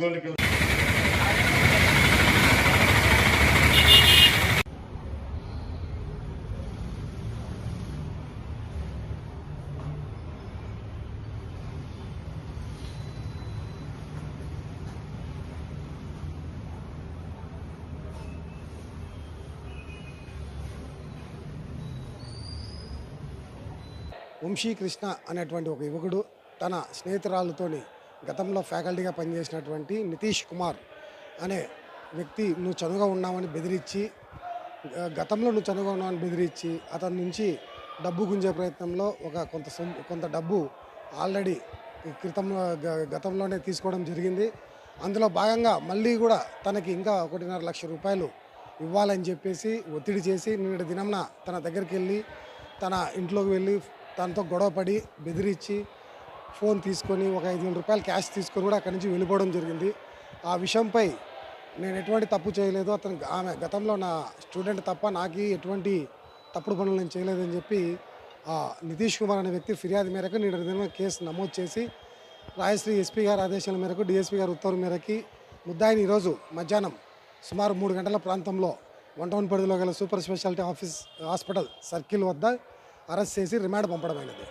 Gold Vamsikrishna అనేటువంటి ఒక యువకుడు తన స్నేహితురాలతోని గతంలో ఫ్యాకల్టీగా పనిచేసినటువంటి నితీష్ కుమార్ అనే వ్యక్తి నువ్వు చనువుగా ఉన్నావని బెదిరించి గతంలో నువ్వు చనువుగా ఉన్నావని బెదిరించి అతని నుంచి డబ్బు గుంజే ప్రయత్నంలో ఒక కొంత సొమ్ము కొంత డబ్బు ఆల్రెడీ క్రితంలో గతంలోనే తీసుకోవడం జరిగింది. అందులో భాగంగా మళ్ళీ కూడా తనకి ఇంకా ఒకటిన్నర లక్ష రూపాయలు ఇవ్వాలని చెప్పేసి ఒత్తిడి చేసి నిన్నటి దినంన తన దగ్గరికి వెళ్ళి తన ఇంట్లోకి వెళ్ళి తనతో గొడవపడి బెదిరించి ఫోన్ తీసుకొని ఒక ఐదు వేల రూపాయలు క్యాష్ తీసుకొని కూడా అక్కడి నుంచి వెళ్ళిపోవడం జరిగింది. ఆ విషయంపై నేను ఎటువంటి తప్పు చేయలేదు. అతను ఆమె గతంలో నా స్టూడెంట్ తప్ప నాకు ఎటువంటి తప్పుడు పనులు నేను చేయలేదని చెప్పి ఆ నితీష్ కుమార్ అనే వ్యక్తి ఫిర్యాదు మేరకు నేను విధంగా కేసు నమోదు చేసి రాయశ్రీ ఎస్పీ గారి ఆదేశాల మేరకు డిఎస్పీ గారి ఉత్తర్వు మేరకి ముద్దాయిని ఈరోజు మధ్యాహ్నం సుమారు మూడు గంటల ప్రాంతంలో వన్ టౌన్ పరిధిలో గల super speciality office hospital circle వద్ద అరెస్ట్ చేసి రిమాండ్ పంపడమైనది.